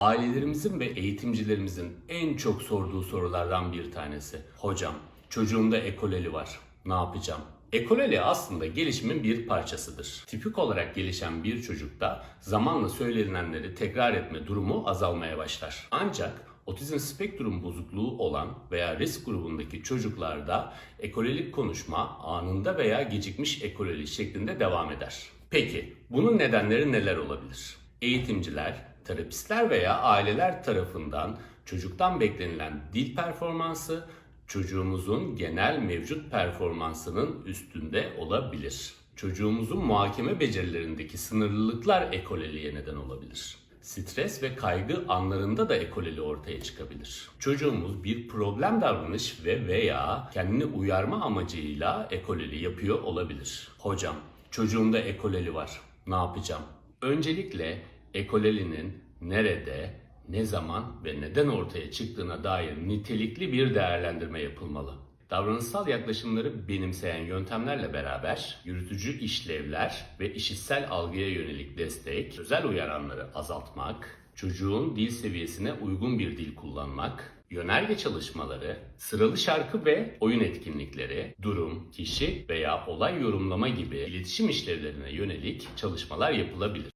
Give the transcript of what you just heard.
Ailelerimizin ve eğitimcilerimizin en çok sorduğu sorulardan bir tanesi. Hocam, çocuğumda ekoleli var. Ne yapacağım? Ekoleli aslında gelişimin bir parçasıdır. Tipik olarak gelişen bir çocukta zamanla söylenilenleri tekrar etme durumu azalmaya başlar. Ancak otizm spektrum bozukluğu olan veya risk grubundaki çocuklarda ekolelik konuşma anında veya gecikmiş ekoleli şeklinde devam eder. Peki bunun nedenleri neler olabilir? Eğitimciler, terapistler veya aileler tarafından çocuktan beklenilen dil performansı çocuğumuzun genel mevcut performansının üstünde olabilir. Çocuğumuzun muhakeme becerilerindeki sınırlılıklar ekoleliğe neden olabilir. Stres ve kaygı anlarında da ekoleli ortaya çıkabilir. Çocuğumuz bir problem davranış ve veya kendini uyarma amacıyla ekoleli yapıyor olabilir. Hocam, çocuğumda ekoleli var. Ne yapacağım? Öncelikle ekolelinin nerede, ne zaman ve neden ortaya çıktığına dair nitelikli bir değerlendirme yapılmalı. Davranışsal yaklaşımları benimseyen yöntemlerle beraber yürütücü işlevler ve işitsel algıya yönelik destek, özel uyaranları azaltmak, çocuğun dil seviyesine uygun bir dil kullanmak, yönerge çalışmaları, sıralı şarkı ve oyun etkinlikleri, durum, kişi veya olay yorumlama gibi iletişim işlevlerine yönelik çalışmalar yapılabilir.